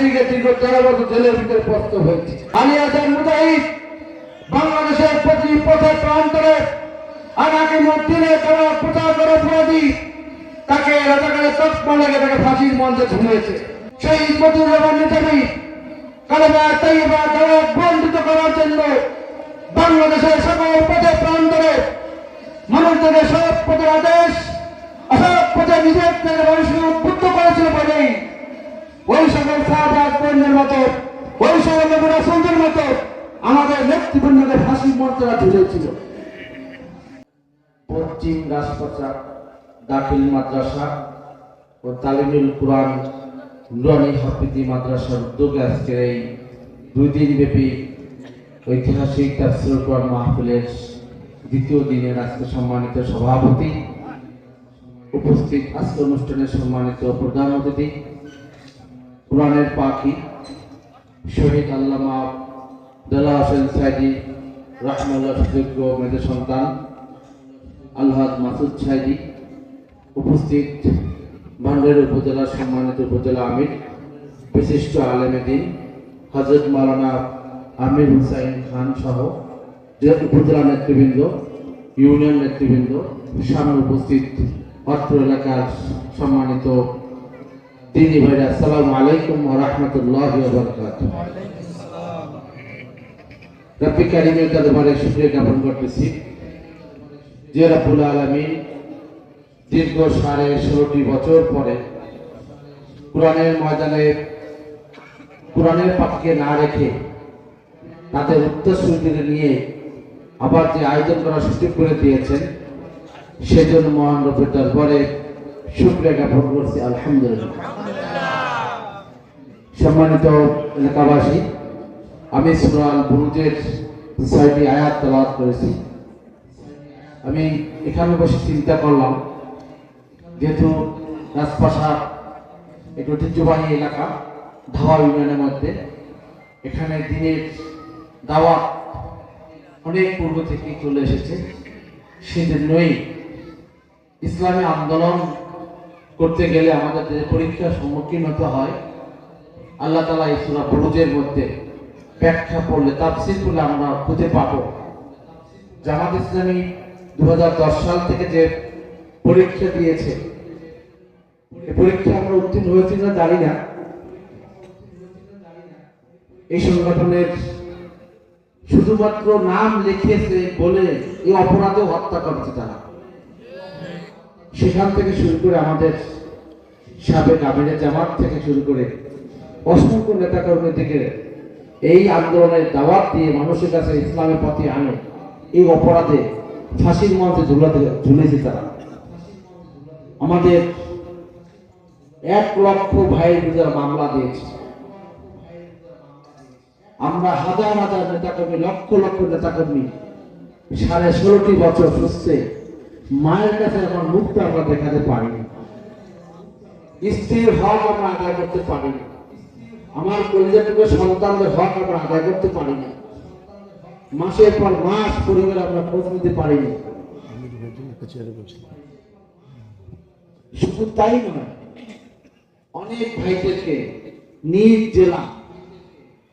সাইদিকে দীর্ঘ তেরো বছর জেলের ভিতরে পস্ত হয়েছে। আলী হাসান মুজাহিদ, বাংলাদেশের প্রতি পথে প্রান্তরে আগামী মধ্যে তারা প্রচার করে অপরাধী তাকে রাজাকারের তৎপর লেগে তাকে ফাঁসির মঞ্চে ঝুলিয়েছে। সেই মধুর রহমান নিজামী কালেমা তাইবা তারা বন্ধিত করার জন্য বাংলাদেশের সকল পথে প্রান্তরে মানুষদের সব পথের আদেশ অসব পথে নিজের থেকে মানুষকে উদ্বুদ্ধ করেছিল বলেই ওই সকল সাহাবাদ বন্যের মতো ওই সকল সন্ধ্যের মতো আমাদের নেতৃবৃন্দকে ফাঁসির মঞ্চরা ঝুলেছিল পশ্চিম রাজপ্রচার দাখিল মাদ্রাসা ও তালিমুল কোরআন নুরানি হাফিজি মাদ্রাসার উদ্যোগে আজকের এই দুই দিন ব্যাপী ঐতিহাসিক তাফসির কোরআন মাহফিলের দ্বিতীয় দিনের আজকে সম্মানিত সভাপতি, উপস্থিত আজকে অনুষ্ঠানের সম্মানিত প্রধান অতিথি কোরআনের পাখি শহীদ আল্লামা দেলা হোসেন সাইদি রহমাল্লাহ সুযোগ্য সন্তান আলহাদ মাসুদ সাইদি, উপস্থিত ভান্ডার উপজেলা সম্মানিত উপজেলা আমির, বিশিষ্ট আলেমেদিন হজরত মালানা আমির হুসাইন খান সহ উপজেলা নেতৃবৃন্দ, ইউনিয়ন নেতৃবৃন্দ, সামনে উপস্থিত অত্র এলাকার সম্মানিত দিনী ভাইরা, আসসালামু আলাইকুম ওয়া রাহমাতুল্লাহি ওয়া বারাকাতুহু। রব্বি কারিমের দরবারে শুকরিয়া জ্ঞাপন করতেছি। যে রব্বুল আলামিন দীর্ঘ সাড়ে ষোলোটি বছর পরে কোরআনের ময়দানে, কোরআনের পাখকে না রেখে তাদের উত্তরসূরিদের নিয়ে আবার যে আয়োজন করার সুযোগ করে দিয়েছেন, সেজন্য মহান রবের দরবারে শুক্রিয়া জ্ঞাপন করছি, আলহামদুলিল্লাহ। সম্মানিত এলাকাবাসী, আমি সুরাল বুরুজের ছয়টি আয়াত তালাওয়াত করেছি। আমি এখানে বসে চিন্তা করলাম, যেহেতু রাজপাশা একটি ঐতিহ্যবাহী এলাকা ধাওয়া ইউনিয়নের মধ্যে, এখানে দিনের দাওয়া অনেক পূর্ব থেকেই চলে এসেছে। সেজন্যই ইসলামী আন্দোলন করতে গেলে আমাদের পরীক্ষার সম্মুখীন হতে হয় আল্লাহ তালা ইসুরা বুরুজের মধ্যে ব্যাখ্যা পড়লে তাফসির করলে আমরা খুঁজে পাবো। জামাত ইসলামী দু সাল থেকে যে পরীক্ষা দিয়েছে, এই পরীক্ষা আমরা উত্তীর্ণ হয়েছি না জানি না। এই সংগঠনের শুধুমাত্র নাম লিখেছে বলে এই অপরাধেও হত্যা করছে তারা। সেখান থেকে শুরু করে আমাদের সাবেক আমিরের জামাত থেকে শুরু করে অসংখ্য নেতাকর্মী থেকে এই আন্দোলনের দাওয়াত দিয়ে মানুষের কাছে ইসলামের পথে আনে। এই অপরাধে ফাঁসির মঞ্চে ঝুলাতে ঝুলেছে তারা। আমাদের এক লক্ষ ভাইয়ের বিরুদ্ধে মামলা দিয়েছে। আমরা হাজার হাজার নেতাকর্মী, লক্ষ লক্ষ নেতাকর্মী সাড়ে ষোলোটি বছর সুস্থে মায়ের কাছে আমার মুখটা আমরা দেখাতে পারিনি। স্ত্রীর হক আমরা আদায় করতে পারিনি। আমার কলিজাটুকু সন্তানদের হক আমরা আদায় করতে পারিনি মাসের পর মাস পরিবার আমরা খোঁজ নিতে পারিনি শুধু তাই নয়, অনেক ভাইদেরকে নিজ জেলা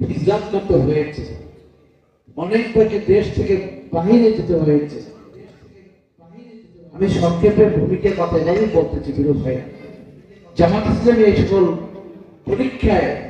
হিজাব করতে হয়েছে। অনেক ভাইকে দেশ থেকে বাহিরে যেতে হয়েছে। আমি সংক্ষেপে ভূমিকার কথা বলতেছি বিরোধ ভাই জামাত ইসলামী এই সকল পরীক্ষায়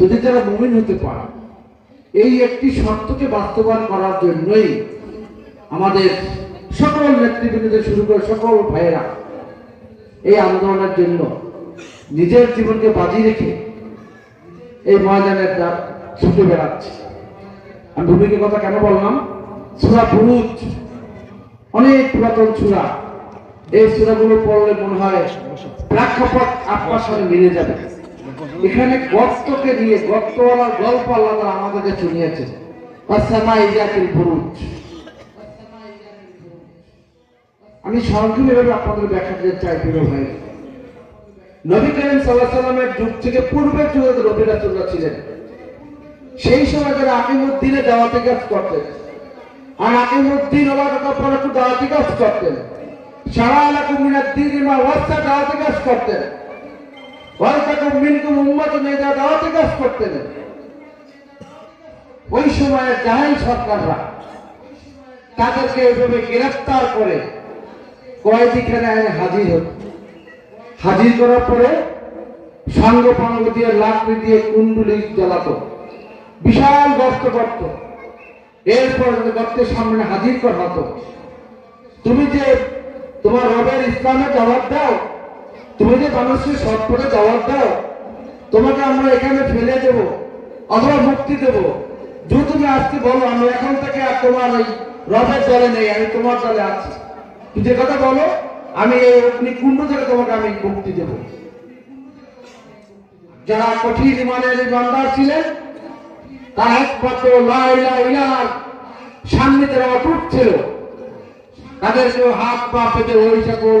যদি তারা মুমিন হতে পারে, এই একটি শর্তকে বাস্তবায়ন করার জন্যই আমাদের সকল নেতৃবৃন্দ শুরু করে সকল ভাইয়েরা এই আন্দোলনের জন্য নিজের জীবনকে বাজি রেখে এই ময়দানের দ্বার ছুটে বেড়াচ্ছে। আমি ভূমিকের কথা কেন বললাম? সুরা বুরুজ, অনেক পুরাতন সুরা। এই সুরাগুলো পড়লে মনে হয় প্রেক্ষাপট আপনার সাথে মিলে যাবে। এখানে গর্তকে দিয়ে গর্তওয়ালার গল্প আল্লাহ আমাদেরকে শুনিয়েছে আমি আপনাদের ব্যাখ্যা দিতে চাই, প্রিয় ভাই। নবী করিম সাল্লাহ সাল্লামের যুগ থেকে পূর্বের যুগে ছিলেন, সেই সময় যারা আকিমুদ্দিনে কাজ করতেন আর আকিমুদ্দিন ওলার পরে একটু দাওয়াতি কাজ করতেন, সারা এলাকা মিনার দিন মা ওয়াস্তা দাওয়াতি কাজ করতেন। ওই সময়ে জাহেল সরকাররা তাদেরকে এভাবে গ্রেফতার করে কয়েদিখানে এনে হাজির হতো। হাজির করার পরে সঙ্গ পাঙ্গ দিয়ে লাকড়ি দিয়ে কুণ্ডুলি জ্বালাতো। বিশাল গর্ত করত। এরপর গর্তের সামনে হাজির করা হতো। তুমি যে তোমার রবের ইসলামে জবাব দাও তুমি যে মানুষের সৎপথে জবাব দাও। তোমাকে আমরা এখানে ফেলে দেব, অথবা মুক্তি দেব। যদি তুমি আজকে বলো, আমি এখন থেকে আর তোমার ওই রবের দলে নেই, আমি তোমার দলে আছি। যে কথা বলো, আমি এই অগ্নি কুণ্ড থেকে তোমাকে আমি মুক্তি দেব। যারা কঠিন ইমানের ইমানদার ছিলেন, তারা একমাত্র সামনে তারা অটুট ছিল। তাদেরকে হাত পা পেতে ওই সকল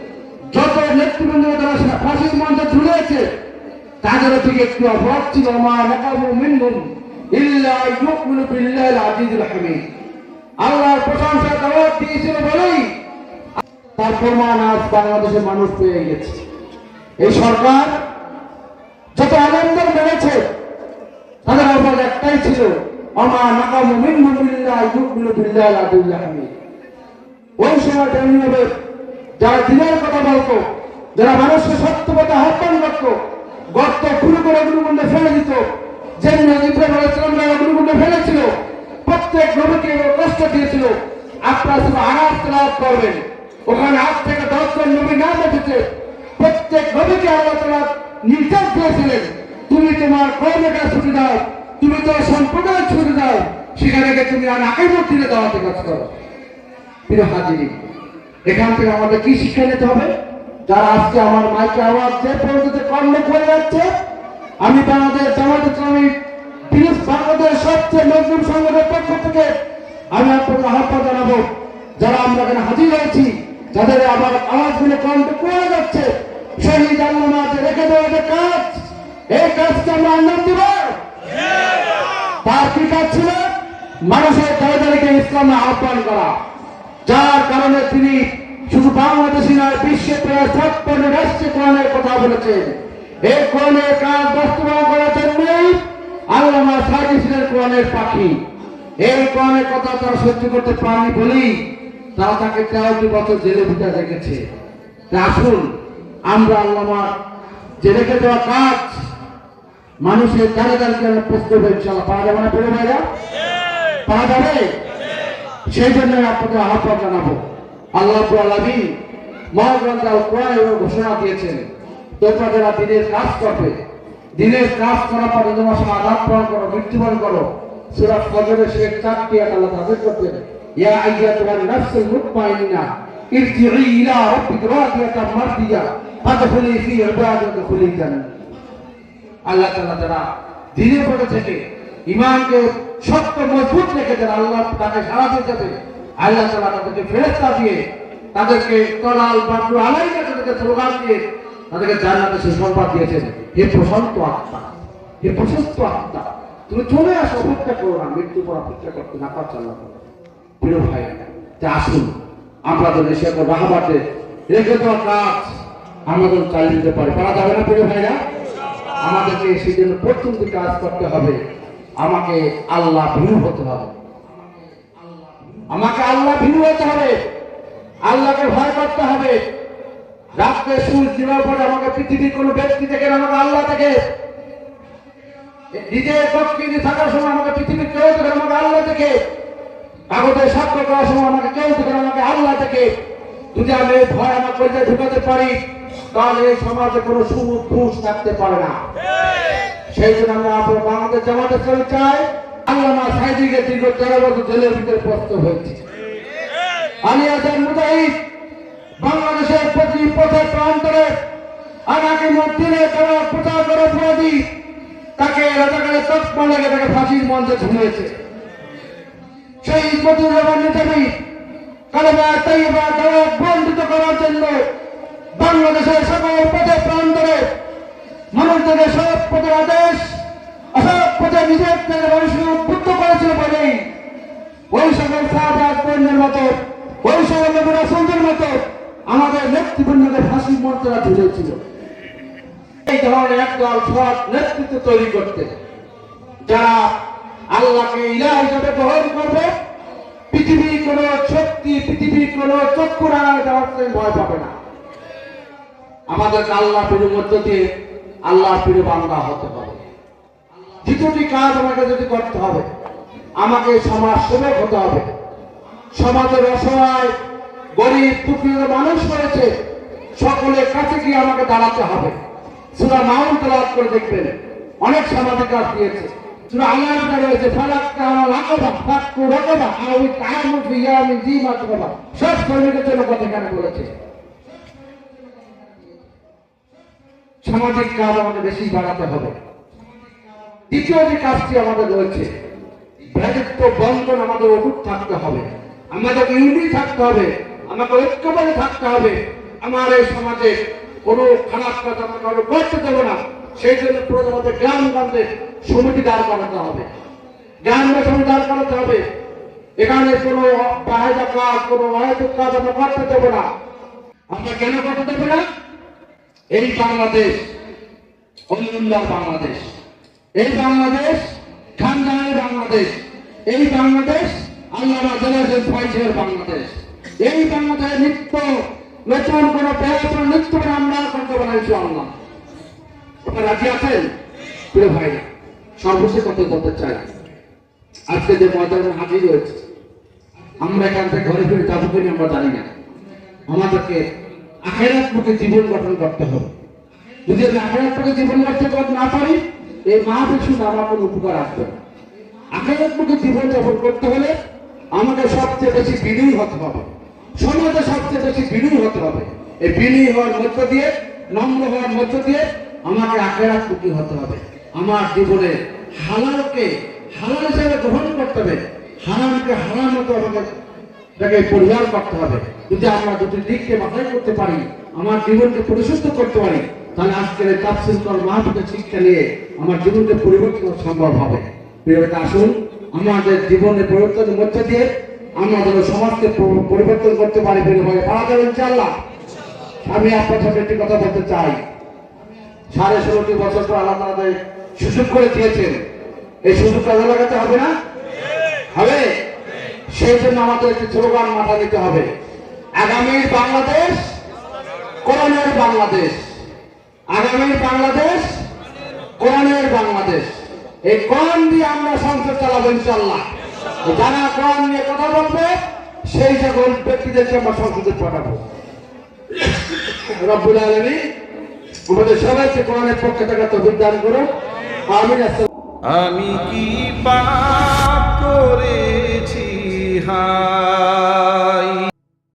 যত নেতৃবৃন্দ তারা ফাঁসির মঞ্চে ঝুলেছে তাদেরও ঠিক একটু অভাব ছিল। আমার নাকাবু মিনহুম ইল্লা ইউমিনু বিল্লাহিল আজিজুল হামিদ। আল্লাহর প্রশংসা দাওয়াত দিয়েছিল বলেই তার প্রমাণ আজ বাংলাদেশের মানুষ পেয়ে গেছে। এই সরকার যত আনন্দ মেরেছে, তাদের অপরাধ একটাই ছিল আমা নাকামু মিনহুম ইল্লা ইউমিনু বিল্লাহিল আজিজুল হামিদ। ওই সময় হবে যারা দিনের কথা বলতো, যারা মানুষকে সত্য পথে আহ্বান করতো, গর্ত খুলে করে অগ্নিকুণ্ডে ফেলে দিত। যেমনি ইব্রাহিম ফেলেছিল, প্রত্যেক নবীকে কষ্ট দিয়েছিল। আপনারা শুধু আনাজ তেলাওয়াত করবেন। ওখানে আজ থেকে দশজন নবী নাম এসেছে। প্রত্যেক নবীকে আল্লাহ তাআলা নির্দেশ দিয়েছিলেন, তুমি তোমার কর্মটা ছুটি দাও, তুমি তোমার সম্প্রদায় ছুটি দাও, সেখানে তুমি আর আগে মধ্যে দাওয়াতে কাজ করো। প্রিয় হাজিরি এখান থেকে আমাদের কি শিক্ষা নিতে হবে? যারা আজকে আমার মাইকে আওয়াজ যে পর্যন্ত কর্ম করে যাচ্ছে আমি বাংলাদেশ জামাত ইসলামী তিরিশ বাংলাদেশ সবচেয়ে নজরুল সংগঠনের পক্ষ থেকে আমি আপনাদের আহ্বান জানাব যারা আমরা এখানে হাজির হয়েছি যাদের আমার আওয়াজগুলো কণ্ঠ করে যাচ্ছে শহীদ আল্লামা যে রেখে দেওয়া যে কাজ এই কাজকে আমরা আন্দাজ দিব। তার কি কাজ ছিল? মানুষের তাদেরকে ইসলামে আহ্বান করা। যার কারণে তিনি শুধু বাংলাদেশি নয় বিশ্বে প্রায় ছাপ্পান্ন রাষ্ট্রে কোরআনের কথা বলেছেন। এই কোরআনের কাজ বাস্তবায়ন করার জন্যই আল্লামা সাজি ছিলেন কোরআনের পাখি। এই কোরআনের কথা তারা সহ্য করতে পারেনি বলেই তারা তাকে তেরোটি বছর জেলে ভিতরে রেখেছে। আসুন, আমরা আল্লামা যে রেখে দেওয়া কাজ, মানুষের দ্বারে আমরা পোস্ট করব ইনশাল্লাহ পাওয়া যাবে না পড়ে ভাইরা পাওয়া যাবে? সেই জন্য আপনাদের আহ্বান জানাব। আল্লাহ আলমী মহাগ্রন্থ কোরআন এবং ঘোষণা দিয়েছেন। তোমরা যারা দিনের কাজ করবে, দিনের কাজ করার পরে তোমার আঘাত পালন করো মৃত্যুবরণ করো, সুরা ফজরের শেখ চারটি আল্লাহ তাদের করতেন। ইয়া আইয়া তোমার নাফসুল মুতমাইন্না ইরজিই ইলা রাব্বিকা রাদিয়াতাম মারদিয়া, ফাদখুলি ফি ইবাদাতি খুলি জান্নাত আল্লাহ তাআলা যারা দিনের পথে থেকে ইমানকে সত্য মজবুত রেখে যারা আল্লাহ তাকে সারা দিয়ে যাবে। আল্লাহ তাআলা তাদেরকে ফেরেশতা দিয়ে তাদেরকে তলাল বাটু আলাইকা তাদেরকে স্লোগান দিয়ে তাদেরকে জান্নাতে সুসংবাদ দিয়েছেন। হে প্রশান্ত আত্মা, হে প্রশস্ত আত্মা, তুমি চলে আসো অপেক্ষা করো না মৃত্যু পর অপেক্ষা করতে না পারছ আল্লাহ। প্রিয় ভাই যে আসুন, আমরা যেন সে রাহাবাটে রেখে দেওয়া কাজ আমাদের চালিয়ে দিতে পারি। পারা যাবে না প্রিয় ভাইরা আমাদেরকে সেই জন্য দিকে কাজ করতে হবে। আমাকে আল্লাহ ভীরু হতে হবে। আমাকে আল্লাহ ভীরু হতে হবে। আল্লাহকে ভয় করতে হবে। রাত্রে সূর্য দেওয়ার পরে আমাকে পৃথিবীর কোনো ব্যক্তি থেকে আমাকে আল্লাহ থেকে নিজের থাকার সময় আমাকে পৃথিবীর কেউ না, আমাকে আল্লাহ থেকে কাগজে সাক্ষ্য করার সময় আমাকে কেউ না, আমাকে আল্লাহ থেকে যদি আমি ভয় আমার পরিচয় ঢুকাতে পারি তাহলে সমাজে কোনো ঘুষ থাকতে পারে না। সেই জন্য আমরা আপনার বাংলাদেশ জামাতে করে চাই। আল্লামা সাইদিকে দীর্ঘ তেরো বছর জেলের ভিতরে পস্ত হয়েছে। আমি আছেন মুজাহিদ বাংলাদেশের প্রতি পথে প্রান্তরে আগামী মধ্যে তারা প্রচার করে অপরাধী তাকে রাজাকারের তৎপর লেগে তাকে ফাঁসির মঞ্চে ঝুলিয়েছে। সেই মতুর রহমান কালেমা তাইবা তারা বন্ধিত করার জন্য বাংলাদেশের সকল পথে প্রান্তরে মানুষদের সব পথের আদেশ অসব পথে নিজের থেকে মানুষকে উদ্বুদ্ধ করেছিল বলেই ওই সকল শাহবাজ পণ্যের মতো ওই সকল সন্ধ্যের মতো আমাদের নেতৃবৃন্দকে ফাঁসির মন্ত্রা ঝুলেছিল এই ধরনের একদল সৎ নেতৃত্ব তৈরি করতে, যারা আল্লাহকে ইলাহ হিসাবে গ্রহণ করবে, পৃথিবীর কোন শক্তি, পৃথিবীর কোন চক্ষু রাঙা দেওয়ার থেকে ভয় পাবে না। আমাদের আল্লাহ মধ্য দিয়ে আল্লাহ পীরে বান্দা হতে হবে। দ্বিতীয়টি কাজ আমাকে যদি করতে হবে, আমাকে সমাজ সেবক হতে হবে। সমাজের অসহায়, গরিব দুঃখী মানুষ রয়েছে, সকলের কাছে গিয়ে আমাকে দাঁড়াতে হবে। সুরা মাউন তেলাওয়াত করে দেখবেন, অনেক সামাজিক কাজ দিয়েছে ইয়ামি জি মাতবা সব শ্রমিকের জন্য কথা এখানে বলেছে। সামাজিক কাজ আমাদের বেশি বাড়াতে হবে। দ্বিতীয় যে কাজটি আমাদের রয়েছে বন্ধন আমাদের অটুট থাকতে হবে। আমাদের ইউনি থাকতে হবে, আমাকে ঐক্যবদ্ধ থাকতে হবে। আমার এই সমাজে কোনো খারাপ কাজ আমরা কারও করতে দেবো না। সেই জন্য প্রথম আমাদের গ্রাম গঞ্জে সমিতি দাঁড় করাতে হবে। গ্রাম সমিতি দাঁড় করাতে হবে। এখানে কোনো বাহেদা কাজ, কোনো অহেতুক কাজ আমরা করতে দেবো না। আমরা কেন করতে দেবো না? এই বাংলাদেশ অন্যুল্লাহ বাংলাদেশ। এই বাংলাদেশ খানজানের বাংলাদেশ। এই বাংলাদেশ আল্লাহ বাংলাদেশ। এই বাংলাদেশ নিত্য নতুন কোন ব্যবস্থা, নিত্য আমরা করতে বানাইছি আল্লাহ রাজি আছেন? প্রিয় ভাই সর্বশেষ কথা বলতে চাই। আজকে যে ময়দানে হাজির হয়েছে, আমরা এখান থেকে ঘরে ফিরে যাব কিনা আমরা জানি না। আমাদেরকে আখেরাত মুখে জীবন গঠন করতে হবে। যদি আমি আখেরাত মুখে জীবন গঠন না পারি, এই মা শুনে আমার কোনো উপকার আসবে না। আখেরাত মুখে জীবন যাপন করতে হলে আমাকে সবচেয়ে বেশি বিনয়ী হতে হবে। সমাজে সবচেয়ে বেশি বিনয়ী হতে হবে। এই বিনয়ী হওয়ার মধ্য দিয়ে, নম্র হওয়ার মধ্য দিয়ে আমাকে আখেরাত মুখী হতে হবে। আমার জীবনে হালালকে হালাল হিসেবে গ্রহণ করতে হবে। হারামকে হারাম মতো আমাকে তাকে পরিহার করতে হবে। যদি আমরা দুটি দিককে মাথায় করতে পারি, আমার জীবনকে পরিশুদ্ধ করতে পারি, তাহলে আজকের এই তাফসিল কর মাহফিলের শিক্ষা নিয়ে আমার জীবনকে পরিবর্তন সম্ভব হবে। আসুন, আমাদের জীবনের পরিবর্তনের মধ্য দিয়ে আমরা সমাজকে পরিবর্তন করতে পারি ইনশাআল্লাহ। আমি আপনার সাথে একটি কথা বলতে চাই। সাড়ে ষোলোটি বছর পর আল্লাহ তাদের সুযোগ করে দিয়েছেন। এই সুযোগ কাজে লাগাতে হবে না? হবে। সেই জন্য আমাদের একটি স্লোগান মাথা দিতে হবে। আগামীর বাংলাদেশ কোরআনের বাংলাদেশ। আগামীর বাংলাদেশ কোরআনের বাংলাদেশ। এই কোরআন দিয়ে আমরা সংসদ চালাবো ইনশাল্লাহ যারা কোরআন নিয়ে কথা বলবে, সেই সকল ব্যক্তিদেরকে আমরা সংসদে পাঠাবো। রব্বুল আলমী আমাদের সবাইকে কোরআনের পক্ষে থাকা তো দান করুন। আমি কি পাপ করেছি? فيها